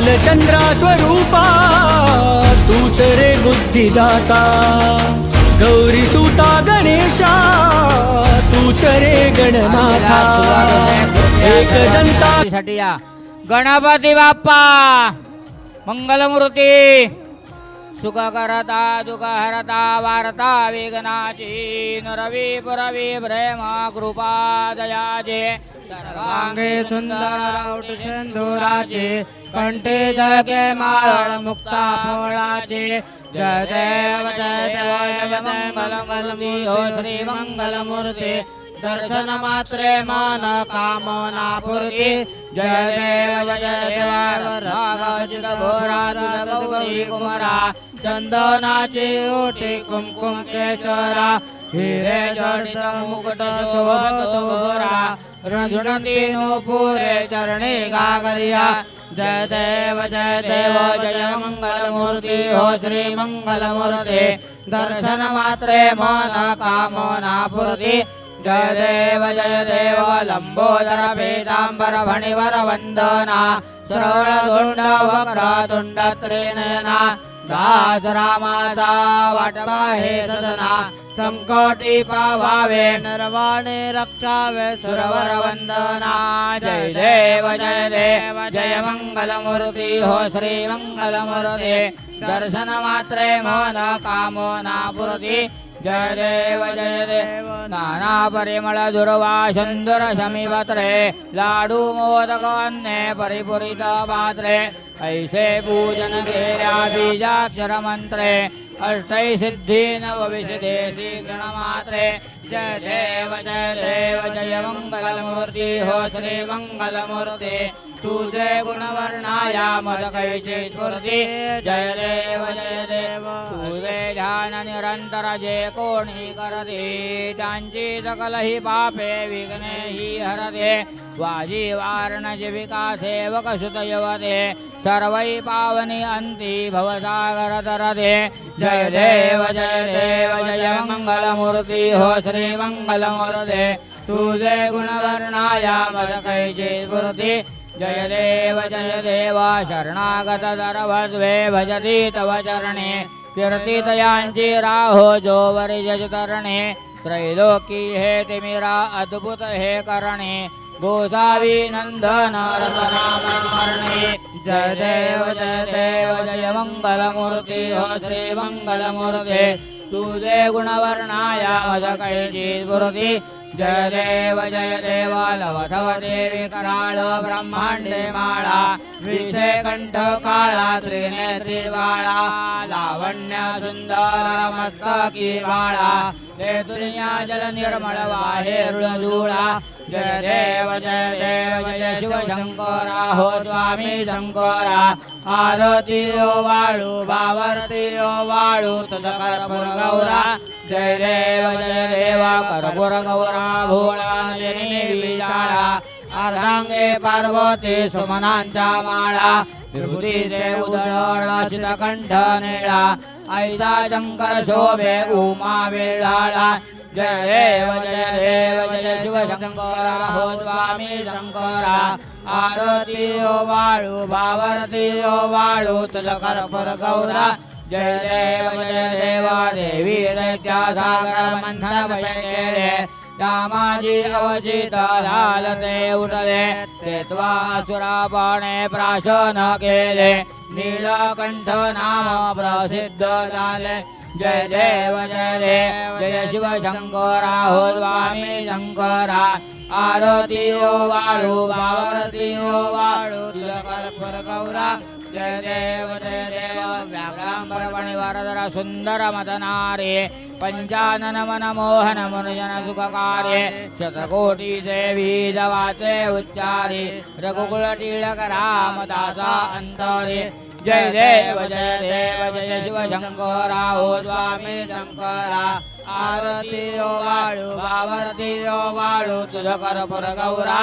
बालचंद्रा स्वरूपा तूच रे बुद्धिदाता. गौरी सुता गणेशा तूच रे गणनाथा. एकदंता साठी या गणपती बाप्पा. मंगलमूर्ती. सुख करता दुःख हरता विघ्नाची नरवी पुरवी प्रेम कृपा दयाचे। सर्वांगे सुंदर सिंधुराचे कंठे जगे माळ मुक्ता फळाचे जय देव जय देव मंगल मलमी हो श्री मंगलमूर्ती। दर्शन मात्रे मन कामना पूर्ती। जय देव जय देव रागाजित भोरा कुमारा चंदनाची ओटी कुमकुम केशरा हिरे जडित मुकुट शोभत भोरा रंजनती पुरे चरणी गागरिया। जय देव जय देव जय मंगल मूर्ती हो श्री मंगल मूर्ती दर्शन मात्रे मन कामना पूर्ती जय देव जय देव लंबोदर पीतांबर फणिवर वंदना। श्रवण धुंड वक्र तुंड त्रिनयना। दास रामाचा वाटवा हे सदना संकटी पावावे. नरवाणे रक्षावे सुरवर वंदना जय देव जय देव जय मंगल मूर्ती हो श्री मंगल मूर्ती दर्शन मात्रे मन कामना पूर्ती जय देव जय देव नाना परिमळ दुर्वा सुंदर समीपत्रे लाडू मोदक अन्ने परिपुरित पात्रे ऐसे पूजन केल्या बीजाक्षर मंत्रे अष्टै सिद्धी नवविशदे श्रीगणमात्रे। जय देव जय देव जय मंगलमूर्ती हो श्री मंगलमूर्ती तुझे गुणवर्णाया मदकैची स्फूर्ती। जय देव जय देव। तुझे ध्यान निरंतर जे कोणी करते त्यांची सकल ही पापे विघ्ने ही हरते। वाजी वारण जीविका सेवक सुत यवते सर्वै पावनी अंती भवसागर तरते। जय देव जय देव जय मंगलमूर्ती हो श्री मंगलमूर्ती। तुझे गुणवर्णाया मदकैची स्फूर्ती। जय देव जय देव शरणागत सर्वस्वे भजती तव चरणे। कीर्तितयांची राहो जो वरी तरणे त्रैलोकी हे तिमिरा अद्भुत हे करणे। गोसावी नंदन रतनामणे जय देव जय देव जय मंगलमूर्ती हो श्री मंगलमूर्ती। तुझे गुणवर्णाया मदकैची स्फूर्ती। जय देव जय देव लवधव देवी कराळ ब्रह्मांडे माळा विषय कंठ काळा त्रिनेत्री बाळा लावण्य सुंदर मस्तकी बाळा दुनिया जल निर्मळ वाहे रुळधुळा जय देव जय देव जय शिव शंकरा। हो स्वामी शंकरा। आरती ओ वाळू बावरती ओ वाळू। तुझ कर्पूर गौरा। जय देव जय देवा कर्पूर गौरा भोळा देवी। अर्धांगे पार्वती सुमनांच्या माळा विभूतीचे उदळ कंठ निळा ऐसा शंकर शोभे उमा वेळाला। जय देव जय देव जय शिव शंकरा हो स्वामी शंकरा आरती ओ वाळू बावरती ओ वाळू तुझ कर्पूर गौरा। जय देव जय देवा देवी रे त्या सागर मंथन भजले श्यामाजी अवचित झालते उठले ते त्वासुरापाणे प्राशन केले. नीलकंठ नाम प्रसिद्ध झाले. जय देव जय देव जय शिव शंकरा हो स्वामी शंकरा. आरती ओ वाळू बावरती ओ वाळू तुझ गौरा जय देव जय देव व्याघ्रांबरपणी वरदर सुंदर मदनारे. पंचानन मन मोहन मनुजन सुखकार्ये शतकोटी देवी जवाचे उच्चारे रघुकुळ टिळक रामदासा अंतरे जय देव जय देव जय शिव शंकरा हो स्वामी शंकरा आरती ओ वाळू बावरती ओ वाळू तुझ कर्पूर गौरा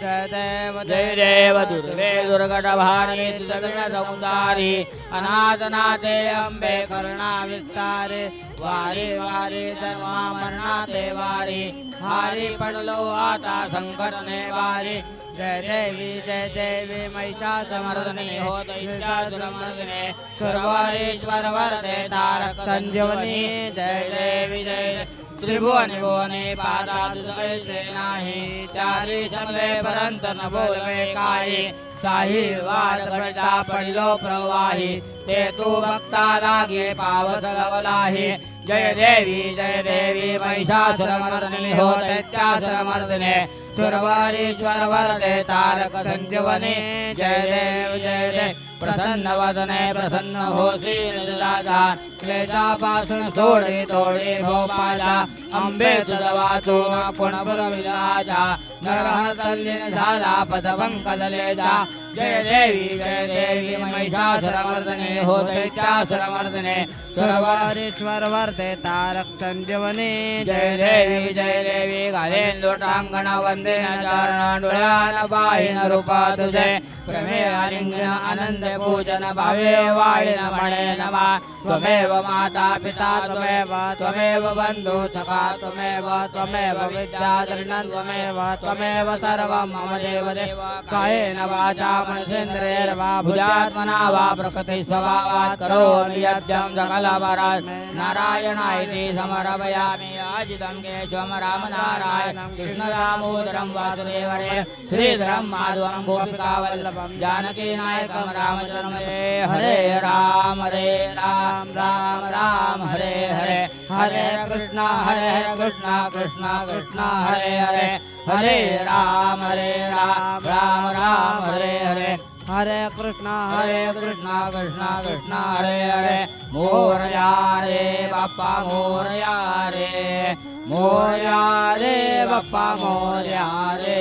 जय देव जय देव दुर्गे दुर्गट भारी तुझविण सौंदारी अनाथनाथे अंबे करुणा विस्तारे वारी वारी जन्मा मरणाते वारी हारी पडलो आता संकट ने वारी जय देवी जय देवी महिषासमर्दने हो दैत्यासुरमर्दिने सर्वारेश्वर वरदे तारक संजीवनी जय देवी जय त्रिभुवन भुवने पादात जैसे नाही चारी जमले परंत न बोलवे काही साही वाद घडता पडलो प्रवाही ते तू भक्ता लागे पावस लवलाही। जय देवी जय देवी महिषासुरमर्दिनी हो दैत्यासुरमर्दिने सुरवारीश्वर वरदे तारक संजीवने जय देव जय देव। प्रसन्न वदने प्रसन्न होसी राजा क्लेशापासून सोडे तोडे भोपाला। अंबे तुझ कुणपुर विराजा पुरविलाजा नरहतल्लीन झाला पदवंकलले जा जय देवी जय देवी महिषासुरमर्दने हो दैत्यासुरमर्दने सुरवारीश्वर वर्धे तारक संजीवनी जय देवी जय देवी घालेन लोटांगण वंदे चरण डोळ्यान बाहिन रूपा तुझे प्रमे आनंद पूजन भावे वाळीन म्हणे नमा। त्वमेव माता पिता त्वमेव त्वमेव बंधू सखा त्वमेव त्वमेव विद्याधरणं त्वमेव त्वमेव सर्वं मम देव देव कायेन वाचा मनसेन्द्रियर्वा भुजात्मना वा प्रकृति स्वभावात् करोमि यद्यं सकलपरात् नारायणायति समर्पयामि अजितं केशवं रामनारायणं कृष्णदामोदरं वासुदेवरे श्रीधरं माधवं गोपिकावल्लभं जानकीनायकं रामचन्द्रमे हरे राम हरे राम राम राम हरे हरे। हरे कृष्ण हरे हरे कृष्ण कृष्ण कृष्ण हरे हरे। हरे राम हरे राम राम राम हरे हरे। हरे कृष्ण हरे कृष्ण कृष्ण कृष्ण हरे हरे। मोरया रे बाप्पा मोरया रे मोरया रे बाप्पा मोरया रे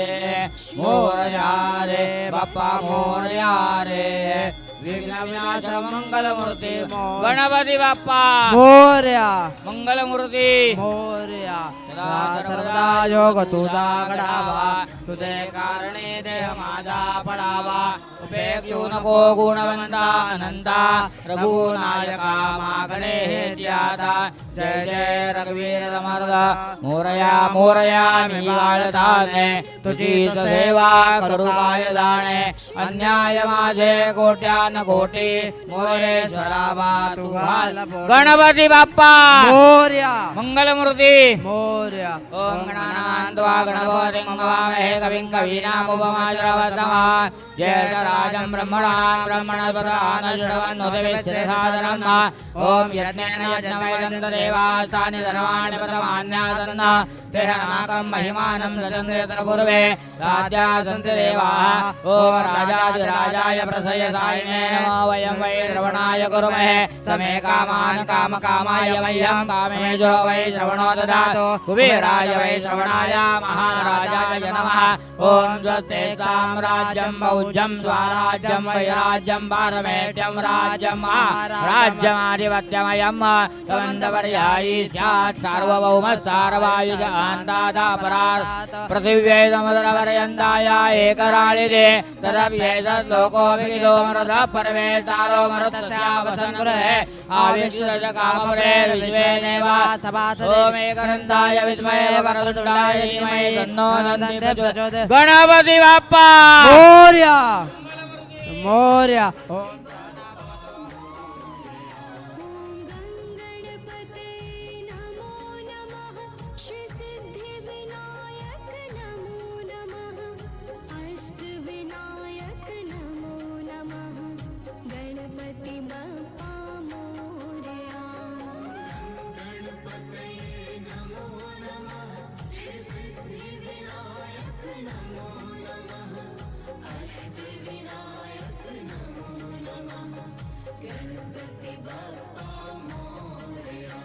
मोरया रे बाप्पा मोरया रे विघ्नविनाश मंगलमूर्ती मोर गणपती बाप्पा। मोर्या। मंगलमूर्ती। मोर्या। सर्वदा योग तुझा घडावा तुझे कारणे देह माझा पडावा। उपेक्षू नको गुणवंता अनंता। रघुनायका मागणे हे ज्यादा जय जय रघुवीर समर्थ। मोरया मोरया मी बाळताने तुझी सेवा करू काय जाणे। अन्याय माझे कोट्यान कोटी। मोरेश्वरावा तू घाल. गणपती बाप्पा! मोर्या! मंगलमूर्ती! मोर्या ओम गणानान्त्वा गणपतिं भवामहे कविं कवीनामुपमाश्रवतमा ज्येष्ठराजं ब्रह्मणां ब्रह्मणस्पदान श्रवन्नुतिविश्रेसादनं ॐ यज्ञेन यज्ञमयं तदेवास्तानि सर्वाणि पदमान्यासन्न तेह नाकं महिमानं सजन्ते यत्र पूर्वे साध्या सन्ति देवाः ॐ राजाधिराजाय प्रसयसायिने नमो वयं वै श्रवणाय कुर्महे समे कामान् कामकामाय मह्यं कामेषु वै श्रवणो ददातु कुबेराय वै श्रवणाय महाराजाय नमः। ॐ स्वस्ते साम्राज्यं मौज्यं स्वराज्यं वैराज्यं पारमेट्यं राज्यं राज्यमाधिपत्यमयं समन्तपर्यायी स्यात् सार्वभौम सार्वायुज अन्तादापरा पृथिव्यै समुद्रपर्यन्ताय एकराळिते तदप्येष श्लोको विहितो मृतः परमेष्टारो मरुतस्यावसन् आविश्वज कामपुरे विश्वे देवा ओमेकनन्दाय विद्महे वरदुण्डाय धीमहि तन्नो दन्ति प्रचोदयात् गणपती बाप्पा। मोर्या। मोर्या। गणपति बापा मोरया